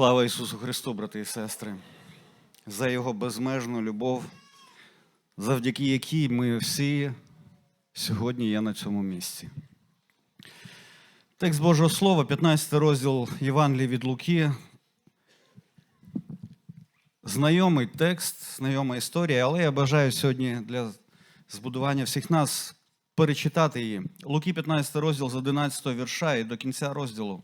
Слава Ісусу Христу, брати і сестри, за Його безмежну любов, завдяки якій ми всі сьогодні є на цьому місці. Текст Божого Слова, 15 розділ Євангелії від Луки. Знайомий текст, знайома історія, але я бажаю сьогодні для збудування всіх нас перечитати її. Луки, 15 розділ з 11 вірша і до кінця розділу.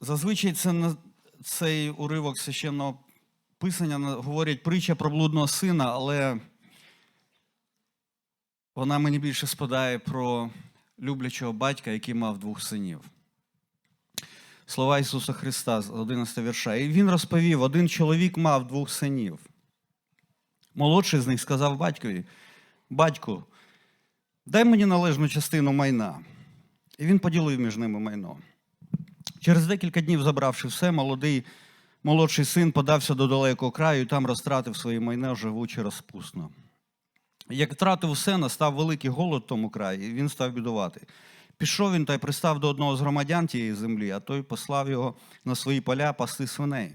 Зазвичай це на- цей уривок священного писання говорять притча про блудного сина, але вона мені більше спадає про люблячого батька, який мав двох синів. Слова Ісуса Христа з 11 вірша. І він розповів: один чоловік мав двох синів. Молодший з них сказав батькові: Батьку, дай мені належну частину майна. І він поділив між ними майно. Через декілька днів, забравши все, молодий молодший син подався до далекого краю і там розтратив своє майно, живучи розпусно. Як втратив все, настав великий голод в тому краї, і він став бідувати. Пішов він та й пристав до одного з громадян тієї землі, а той послав його на свої поля пасти свиней.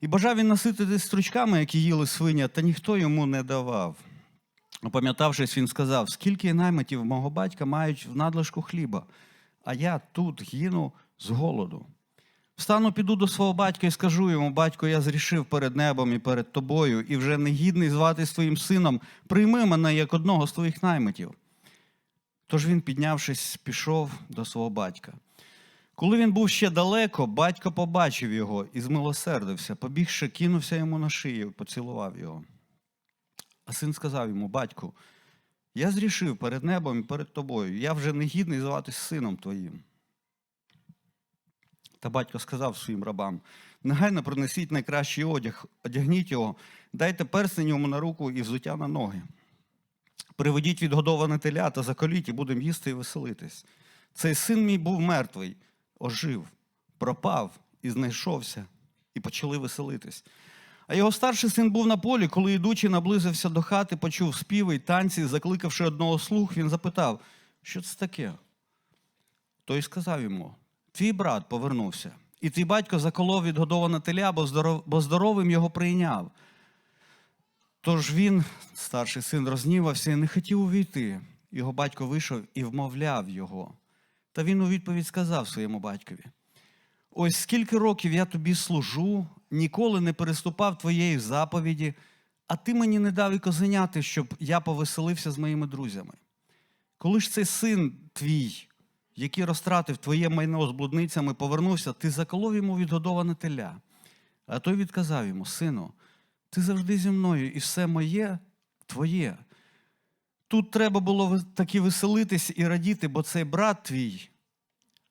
І бажав він насититись стручками, які їли свиня, та ніхто йому не давав. Опам'ятавшись, він сказав: скільки наймитів мого батька мають в надлишку хліба, а я тут гину з голоду. Встану, піду до свого батька і скажу йому: батько, я зрішив перед небом і перед тобою, і вже не гідний зватись твоїм сином, прийми мене як одного з твоїх наймитів. Тож він, піднявшись, пішов до свого батька. Коли він був ще далеко, батько побачив його і змилосердився, побігши, кинувся йому на шию поцілував його. А син сказав йому: Батьку, я зрішив перед небом і перед тобою, я вже не гідний зватись сином твоїм. Та батько сказав своїм рабам: негайно принесіть найкращий одяг, одягніть його, дайте перстень йому на руку і взуття на ноги. Приведіть відгодоване теля та заколіть, і будемо їсти і веселитись. Цей син мій був мертвий, ожив, пропав і знайшовся, і почали веселитись. А його старший син був на полі, коли, ідучи, наблизився до хати, почув співи й танці, закликавши одного слух, він запитав, що це таке? Той сказав йому: Твій брат повернувся, і твій батько заколов відгодоване теля, бо здоров- бо здоровим його прийняв. Тож він, старший син, рознівався і не хотів увійти. Його батько вийшов і вмовляв його. Та він у відповідь сказав своєму батькові: Ось скільки років я тобі служу, ніколи не переступав твоєї заповіді, а ти мені не дав і козеняти, щоб я повеселився з моїми друзями. Коли ж цей син твій, який розтратив твоє майно з блудницями, повернувся, ти заколов йому відгодоване теля. А той відказав йому: Сину, ти завжди зі мною, і все моє твоє. Тут треба було таки веселитись і радіти, бо цей брат твій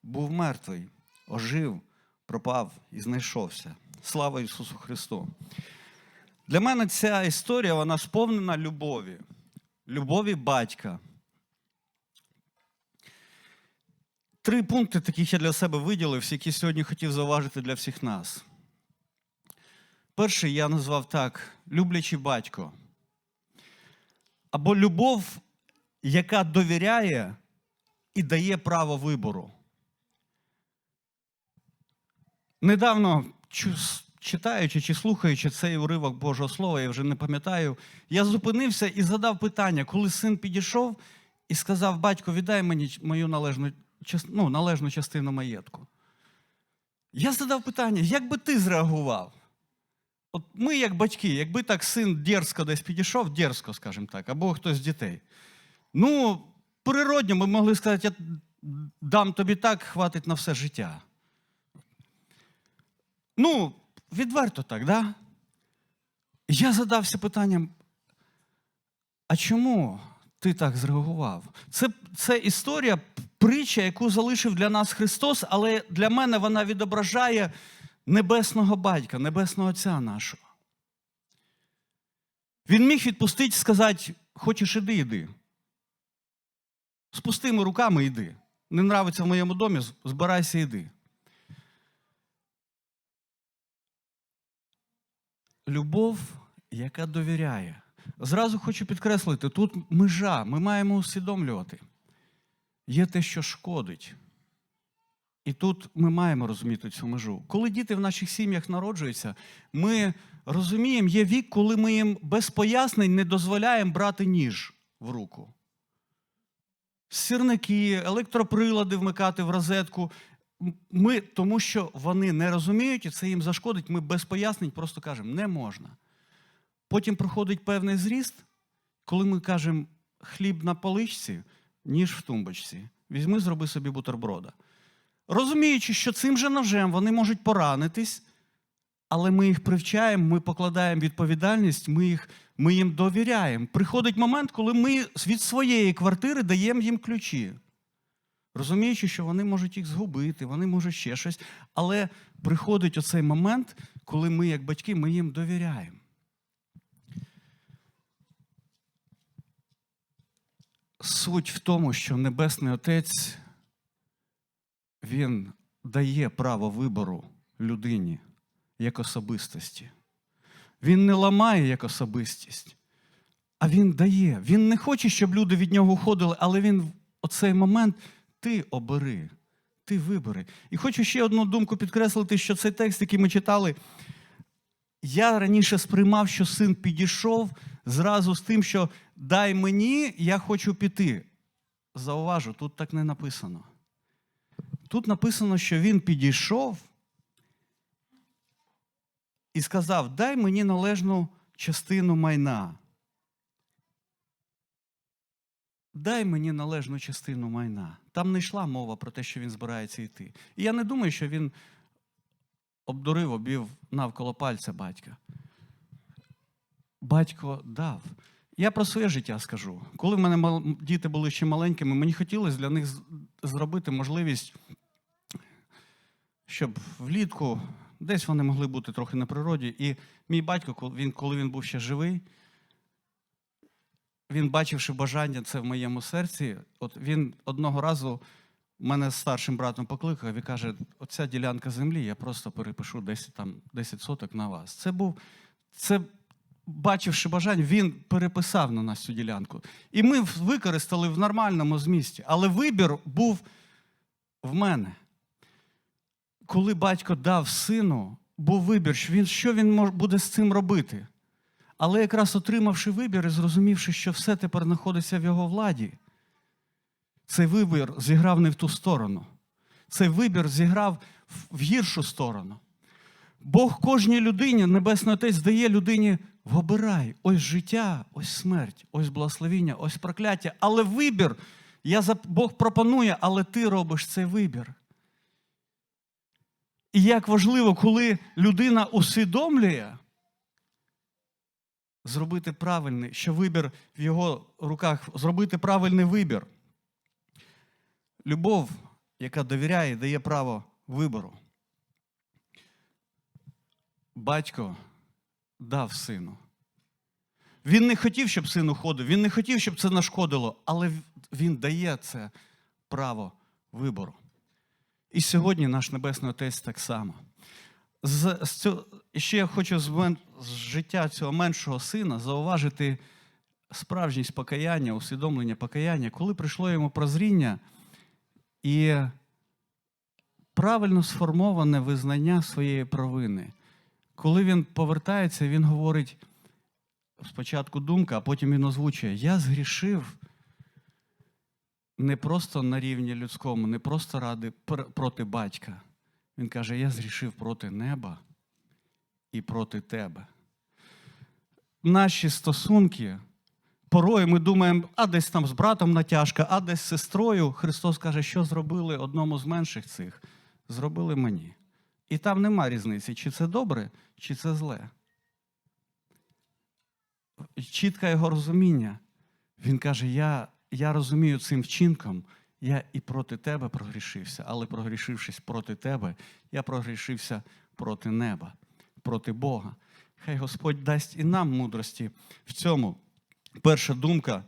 був мертвий, ожив, пропав і знайшовся. Слава Ісусу Христу! Для мене ця історія вона сповнена любові, любові батька. Три пункти таких я для себе виділив, які сьогодні хотів зауважити для всіх нас. Перший я назвав так: люблячий батько. Або любов, яка довіряє і дає право вибору. Недавно, читаючи чи слухаючи цей уривок Божого Слова, я вже не пам'ятаю, я зупинився і задав питання, коли син підійшов і сказав: батько, віддай мені мою належну, ну, належну частину маєтку. Я задав питання, як би ти зреагував? От ми, як батьки, якби так син дерзко десь підійшов, дерзко, скажімо так, або хтось з дітей. Ну, природньо ми могли сказати, я дам тобі так, хватить на все життя. Ну, відверто так, да? Я задався питанням, а чому ти так зреагував? Це, це історія, притча, яку залишив для нас Христос, але для мене вона відображає небесного батька, небесного Отця нашого. Він міг відпустити, сказати, хочеш іди, іди. З пустими руками йди. Не нравиться в моєму домі, збирайся іди. Любов, яка довіряє. Зразу хочу підкреслити, тут межа, ми маємо усвідомлювати. Є те, що шкодить. І тут ми маємо розуміти цю межу. Коли діти в наших сім'ях народжуються, ми розуміємо, є вік, коли ми їм без пояснень не дозволяємо брати ніж в руку. Сірники, електроприлади вмикати в розетку. Ми, тому що вони не розуміють, і це їм зашкодить, ми без пояснень просто кажемо, не можна. Потім проходить певний зріст, коли ми кажемо хліб на поличці, ніж в тумбочці. Візьми, зроби собі бутерброда. Розуміючи, що цим же ножем вони можуть поранитись, але ми їх привчаємо, ми покладаємо відповідальність, ми, їх, ми їм довіряємо. Приходить момент, коли ми від своєї квартири даємо їм ключі. Розуміючи, що вони можуть їх згубити, вони можуть ще щось. Але приходить оцей момент, коли ми, як батьки, ми їм довіряємо. Суть в тому, що Небесний Отець він дає право вибору людині як особистості. Він не ламає як особистість, а він дає. Він не хоче, щоб люди від нього уходили, але він в оцей момент ти обери, ти вибери. І хочу ще одну думку підкреслити, що цей текст, який ми читали, я раніше сприймав, що син підійшов зразу з тим, що дай мені, я хочу піти. Зауважу, тут так не написано. Тут написано, що він підійшов і сказав: дай мені належну частину майна. Дай мені належну частину майна. Там не йшла мова про те, що він збирається йти. І я не думаю, що він обдурив, обів навколо пальця батька. Батько дав. Я про своє життя скажу. Коли в мене діти були ще маленькими, мені хотілося для них зробити можливість, щоб влітку десь вони могли бути трохи на природі. І мій батько, коли він, був ще живий, він, бачивши бажання це в моєму серці, от він одного разу мене з старшим братом покликав і каже: оця ділянка землі, я просто перепишу 10, там, 10 соток на вас. Це був, це, бачивши бажання, він переписав на нас цю ділянку. І ми використали в нормальному змісті. Але вибір був в мене. Коли батько дав сину, був вибір, що він, що він буде з цим робити. Але якраз отримавши вибір і зрозумівши, що все тепер знаходиться в його владі, цей вибір зіграв не в ту сторону. Цей вибір зіграв в- гіршу сторону. Бог кожній людині, Небесний Отець дає людині вибирай, ось життя, ось смерть, ось благословіння, ось прокляття. Але вибір, я, Бог пропонує, але ти робиш цей вибір. І як важливо, коли людина усвідомлює, зробити правильний, що вибір в його руках, зробити правильний вибір. Любов, яка довіряє, дає право вибору. Батько дав сину. Він не хотів, щоб син уходив, він не хотів, щоб це нашкодило, але він дає це право вибору. І сьогодні наш Небесний Отець так само. З, з цього, ще я хочу з, мен- з життя цього меншого сина зауважити справжність покаяння, усвідомлення покаяння, коли прийшло йому прозріння і правильно сформоване визнання своєї провини. Коли він повертається, він говорить спочатку думка, а потім він озвучує: Я згрішив не просто на рівні людському, не просто ради, проти батька. Він каже: Я зрішив проти неба і проти тебе. Наші стосунки, порою ми думаємо, а десь там з братом натяжка, а десь з сестрою. Христос каже, що зробили одному з менших цих, зробили мені. І там нема різниці, чи це добре, чи це зле. Чітке його розуміння. Він каже: я, я розумію цим вчинком, я і проти тебе прогрішився, але прогрішившись проти тебе, я прогрішився проти неба, проти Бога. Хай Господь дасть і нам мудрості в цьому. Перша думка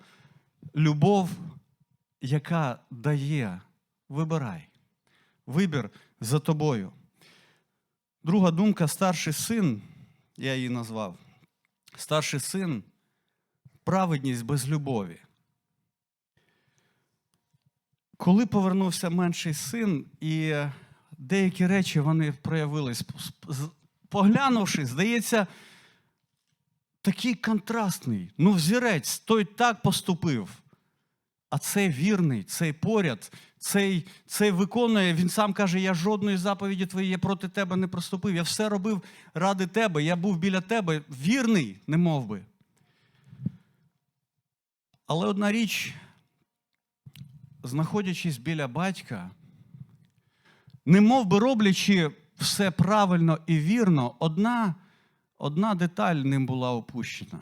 любов, яка дає, вибирай. Вибір за тобою. Друга думка старший син, я її назвав. Старший син праведність без любові. Коли повернувся менший син, і деякі речі вони проявились. Поглянувши, здається, такий контрастний. Ну, взірець, той так поступив. А цей вірний, цей поряд, цей, цей виконує, він сам каже: я жодної заповіді твоєї проти тебе не проступив. Я все робив ради тебе, я був біля тебе, вірний, не мов би. Але одна річ, знаходячись біля батька, не мов би роблячи все правильно і вірно, одна, одна деталь ним була опущена.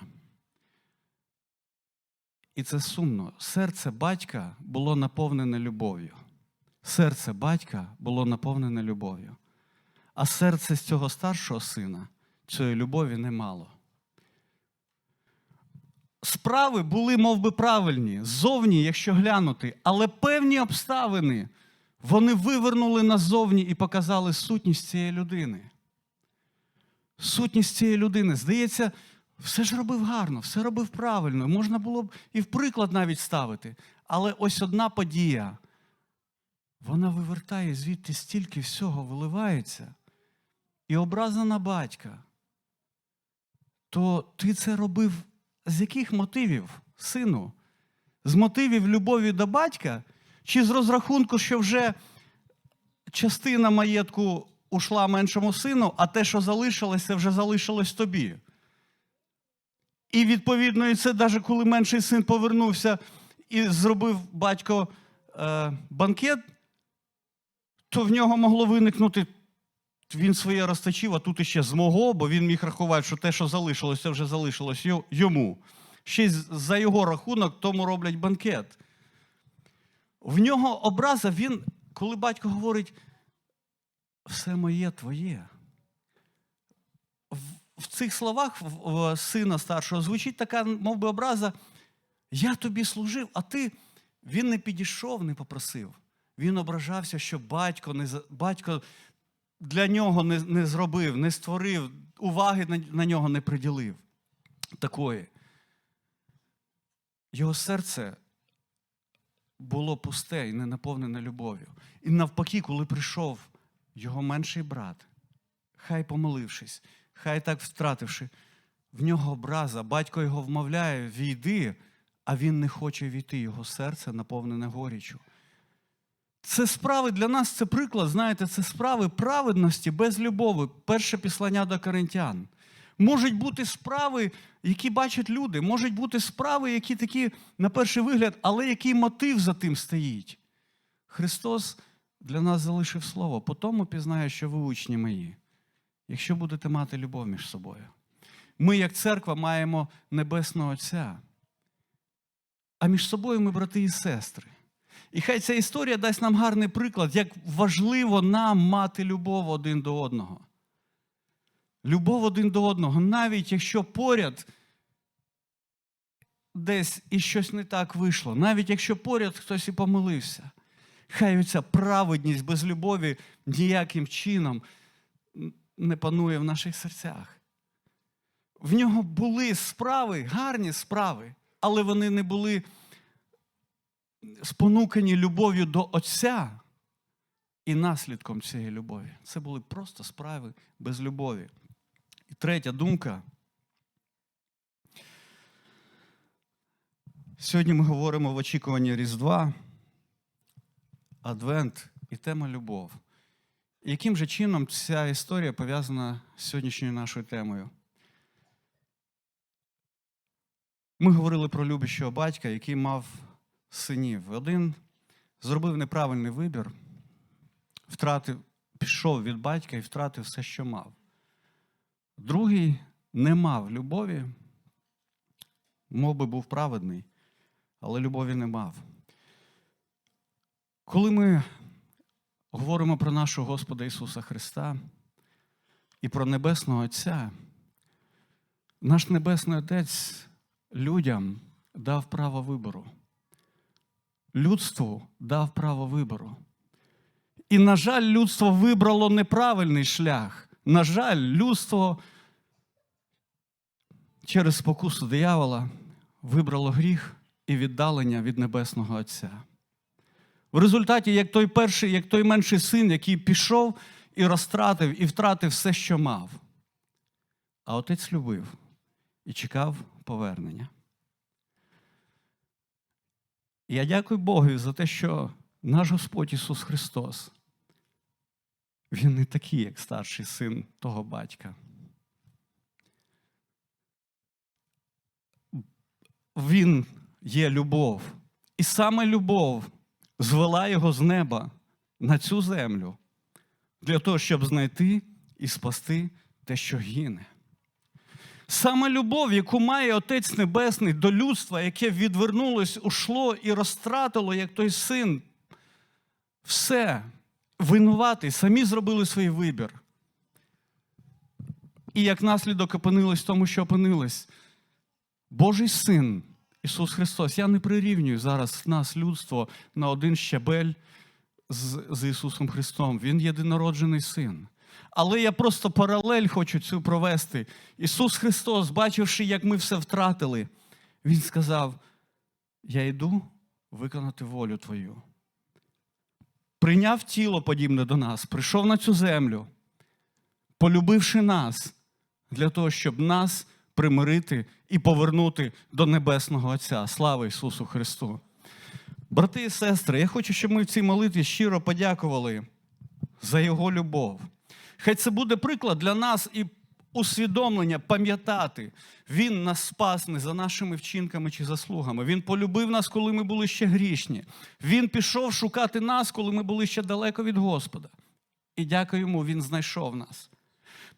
І це сумно. Серце батька було наповнене любов'ю. Серце батька було наповнене любов'ю. А серце з цього старшого сина цієї любові немало. Справи були мов би, правильні, ззовні, якщо глянути, але певні обставини вони вивернули назовні і показали сутність цієї людини. Сутність цієї людини. Здається, все ж робив гарно, все робив правильно. Можна було б і в приклад навіть ставити. Але ось одна подія. Вона вивертає звідти стільки всього виливається. І образа на батька. То ти це робив з яких мотивів, сину? З мотивів любові до батька? Чи з розрахунку, що вже частина маєтку ушла меншому сину, а те, що залишилося, вже залишилось тобі? І відповідно, і це навіть коли менший син повернувся і зробив батько е, банкет, то в нього могло виникнути. Він своє розточив, а тут іще з мого, бо він міг рахувати, що те, що залишилося, вже залишилось йому. Ще за його рахунок тому роблять банкет. В нього образа, він, коли батько говорить, все моє твоє. В, цих словах сина старшого звучить така, мов би, образа, я тобі служив, а ти він не підійшов, не попросив. Він ображався, що батько не батько для нього не, не зробив, не створив, уваги на, на нього не приділив. Такої. Його серце було пусте і не наповнене любов'ю. І навпаки, коли прийшов його менший брат, хай помолившись, хай так втративши, в нього образа, батько його вмовляє, війди, а він не хоче війти, його серце наповнене горіччю. Це справи для нас, це приклад, знаєте, це справи праведності без любові. Перше післання до коринтян. Можуть бути справи, які бачать люди, можуть бути справи, які такі, на перший вигляд, але який мотив за тим стоїть. Христос для нас залишив слово, по тому пізнаю, що ви учні мої, якщо будете мати любов між собою. Ми, як церква, маємо Небесного Отця, а між собою ми брати і сестри. І хай ця історія дасть нам гарний приклад, як важливо нам мати любов один до одного. Любов один до одного, навіть якщо поряд десь і щось не так вийшло, навіть якщо поряд хтось і помилився. Хай оця праведність без любові ніяким чином не панує в наших серцях. В нього були справи, гарні справи, але вони не були спонукані любов'ю до Отця і наслідком цієї любові. Це були просто справи без любові. І третя думка. Сьогодні ми говоримо в очікуванні Різдва, Адвент і тема любов. Яким же чином ця історія пов'язана з сьогоднішньою нашою темою? Ми говорили про любящого батька, який мав синів. Один зробив неправильний вибір, втратив, пішов від батька і втратив все, що мав. Другий не мав любові, мов би був праведний, але любові не мав. Коли ми говоримо про нашого Господа Ісуса Христа і про Небесного Отця, наш Небесний Отець людям дав право вибору. Людству дав право вибору. І, на жаль, людство вибрало неправильний шлях. На жаль, людство через спокусу диявола вибрало гріх і віддалення від Небесного Отця. В результаті, як той перший, як той менший син, який пішов і розтратив, і втратив все, що мав. А отець любив і чекав повернення. Я дякую Богу за те, що наш Господь Ісус Христос, Він не такий, як старший син того батька. Він є любов. І саме любов звела його з неба на цю землю для того, щоб знайти і спасти те, що гине. Саме любов, яку має Отець Небесний до людства, яке відвернулось, ушло і розтратило, як той син, все винуватий, самі зробили свій вибір. І як наслідок опинились в тому, що опинились. Божий син Ісус Христос, я не прирівнюю зараз нас, людство, на один щабель з, з Ісусом Христом. Він єдинороджений син. Але я просто паралель хочу цю провести. Ісус Христос, бачивши, як ми все втратили, Він сказав: Я йду виконати волю Твою. Прийняв тіло подібне до нас, прийшов на цю землю, полюбивши нас для того, щоб нас примирити і повернути до Небесного Отця. Слава Ісусу Христу! Брати і сестри, я хочу, щоб ми в цій молитві щиро подякували за Його любов. Хай це буде приклад для нас і усвідомлення, пам'ятати. Він нас спас не за нашими вчинками чи заслугами. Він полюбив нас, коли ми були ще грішні. Він пішов шукати нас, коли ми були ще далеко від Господа. І дякую йому, Він знайшов нас.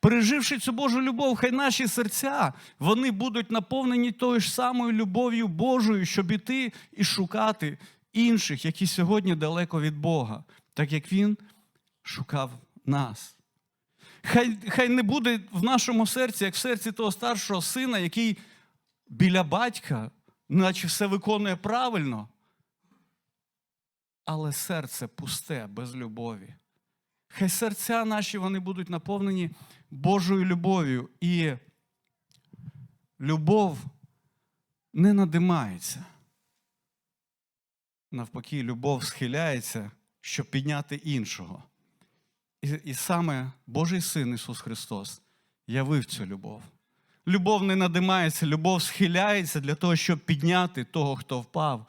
Переживши цю Божу любов, хай наші серця вони будуть наповнені тою ж самою любов'ю Божою, щоб іти і шукати інших, які сьогодні далеко від Бога, так як Він шукав нас. Хай, хай не буде в нашому серці, як в серці того старшого сина, який біля батька, наче все виконує правильно, але серце пусте, без любові. Хай серця наші вони будуть наповнені Божою любов'ю. І любов не надимається. Навпаки, любов схиляється, щоб підняти іншого. І, і саме Божий Син Ісус Христос явив цю любов. Любов не надимається, любов схиляється для того, щоб підняти того, хто впав,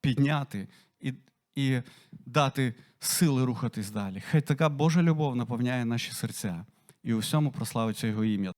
підняти і, і дати сили рухатись далі. Хай така Божа любов наповняє наші серця і у всьому прославиться Його ім'я.